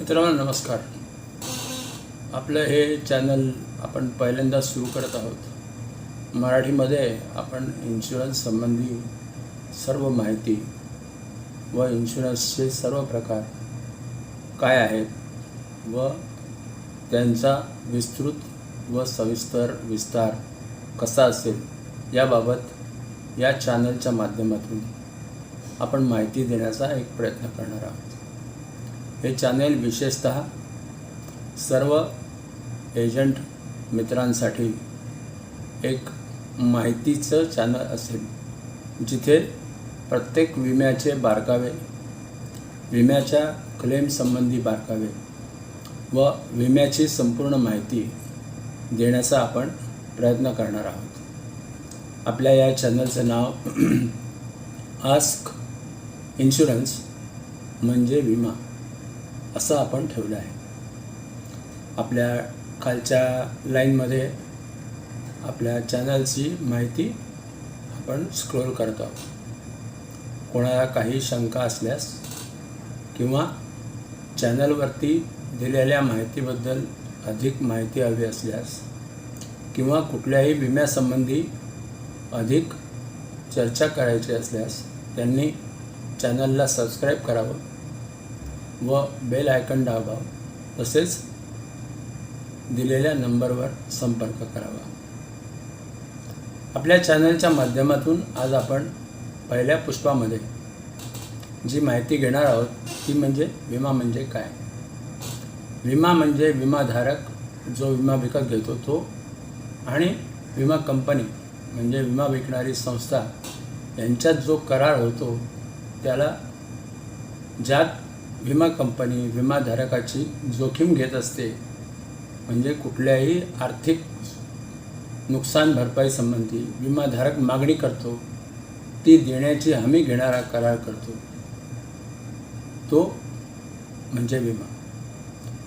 मित्रांनो नमस्कार. आपलं हे चॅनल आपण पहिल्यांदा सुरू करत आहोत. मराठीमध्ये आपण इन्शुरन्स संबंधी सर्व माहिती व इन्शुरन्सचे सर्व प्रकार काय आहेत व त्यांचा विस्तृत व सविस्तर विस्तार कसा असेल याबाबत या चॅनलच्या माध्यमातून आपण माहिती देण्याचा एक प्रयत्न करणार आहोत. हे चॅनेल विशेषत सर्व एजंट मित्रांसाठी एक माहितीचं चॅनल असेल. जिथे प्रत्येक विम्याचे बारकावे विम्याच्या क्लेमसंबंधी बारकावे व विम्याची संपूर्ण माहिती देण्याचा आपण प्रयत्न करणार आहोत. आपल्या या चॅनलचं नाव आस्क इन्शुरन्स म्हणजे विमा. असं आपण ठेवलं आहे. आपल्या खालच्या लाईनमध्ये आपल्या चॅनलची माहिती आपण स्क्रोल करत. आहोत कोणाला काही शंका असल्यास किंवा चॅनलवरती दिलेल्या माहितीबद्दल अधिक माहिती हवी असल्यास किंवा कुठल्याही विम्यासंबंधी अधिक चर्चा करायची असल्यास त्यांनी चॅनलला सबस्क्राईब करावं. व बेल आयकन दाबावं. तसेच दिलेल्या नंबरवर संपर्क करावा. आपल्या चॅनलच्या माध्यमातून आज आपण पहिल्या पुष्पामध्ये जी माहिती घेणार आहोत ती म्हणजे विमा म्हणजे काय? विमा म्हणजे विमाधारक जो विमा विकत घेतो तो आणि विमा कंपनी म्हणजे विमा विकणारी संस्था यांच्यात जो करार होतो त्याला ज्यात विमा कंपनी विमाधारकाची जोखीम घेत असते म्हणजे कुठल्याही आर्थिक नुकसान भरपाई संबंधी विमाधारक मागणी करतो ती देण्याची हमी घेणारा करार करतो. तो म्हणजे विमा.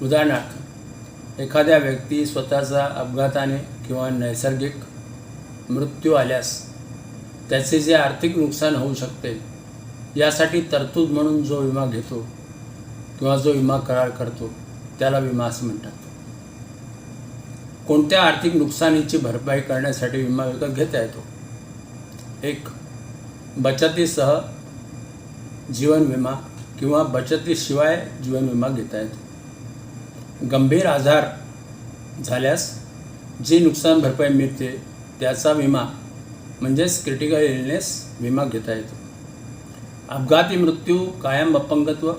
उदाहरणार्थ एखाद्या व्यक्ती स्वतःचा अपघाताने किंवा नैसर्गिक मृत्यू आल्यास त्याचे जे आर्थिक नुकसान होऊ शकते यासाठी तरतूद म्हणून जो विमा घेतो किंवा जो विमा करार करतो त्याला विमा असं म्हणतात. कोणत्या आर्थिक नुकसानीची भरपाई करण्यासाठी विमा विकत घेता येतो? एक बचतीसह जीवन विमा किंवा बचतीशिवाय जीवन विमा घेता येतो. गंभीर आजार झाल्यास जी नुकसान भरपाई मिळते त्याचा विमा म्हणजेच क्रिटिकल इलनेस विमा घेता येतो. अपघाती मृत्यू कायम अपंगत्व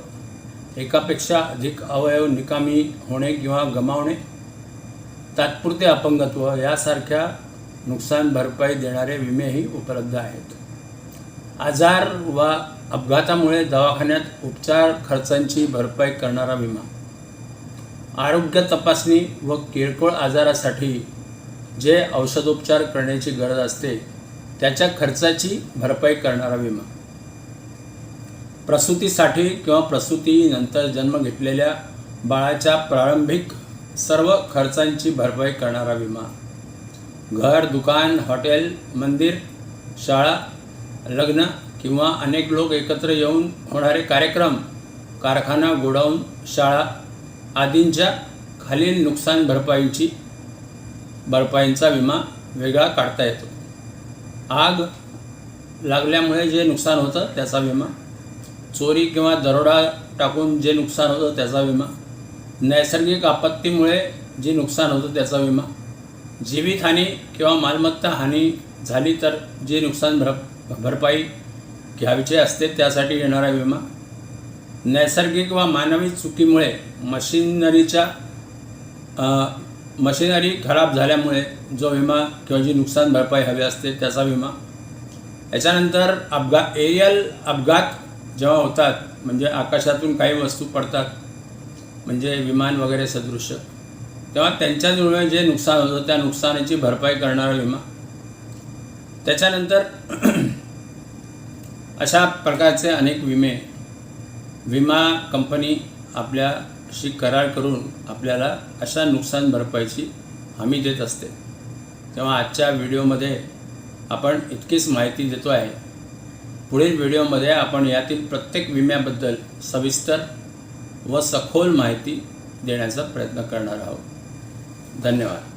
एकापेक्षा अधिक अवयव निकामी होणे किंवा गमावणे तात्पुरते अपंगत्व यासारख्या नुकसान भरपाई देणारे विमेही उपलब्ध आहेत. आजार वा अपघातामुळे दवाखान्यात उपचार खर्चांची भरपाई करणारा विमा. आरोग्य तपासणी व किरकोळ आजारासाठी जे औषधोपचार करण्याची गरज असते त्याच्या खर्चाची भरपाई करणारा विमा. प्रसूतीसाठी किंवा प्रसूतीनंतर जन्म घेतलेल्या बाळाच्या प्रारंभिक सर्व खर्चांची भरपाई करणारा विमा. घर दुकान हॉटेल मंदिर शाळा लग्न किंवा अनेक लोक एकत्र येऊन होणारे कार्यक्रम कारखाना गोडाऊन शाळा आदींच्या खालील नुकसान भरपाईची भरपाईंचा विमा वेगळा काढता येतो. आग लागल्यामुळे जे नुकसान होतं त्याचा विमा चोरी किंवा दरोडा टाकून जे नुकसान होतं त्याचा विमा नैसर्गिक आपत्तीमुळे जे नुकसान होतं त्याचा विमा जीवितहानी किंवा मालमत्ता हानी झाली तर जे नुकसान भर भरपाई घ्यावीचे असते त्यासाठी येणारा विमा नैसर्गिक व मानवी चुकीमुळे मशिनरीच्या मशिनरी खराब झाल्यामुळे जो विमा किंवा जी नुकसान भरपाई हवी असते त्याचा विमा. याच्यानंतर अपघात एरियल अपघात जेव्हा होतात म्हणजे आकाशातून काही वस्तू पडतात म्हणजे विमान वगैरे सदृश्य तेव्हा त्यांच्यामुळे जे नुकसान होतं त्या नुकसानाची भरपाई करणारा विमा. त्याच्यानंतर अशा प्रकारचे अनेक विमे विमा कंपनी आपल्याशी करार करून आपल्याला अशा नुकसान भरपाईची हमी देत असते. तेव्हा आजच्या व्हिडिओमध्ये आपण इतकीच माहिती देतो आहे. पुढील व्हिडिओमध्ये आपण यातील प्रत्येक विम्याबद्दल सविस्तर व सखोल माहिती देण्याचा प्रयत्न करणार आहोत. धन्यवाद.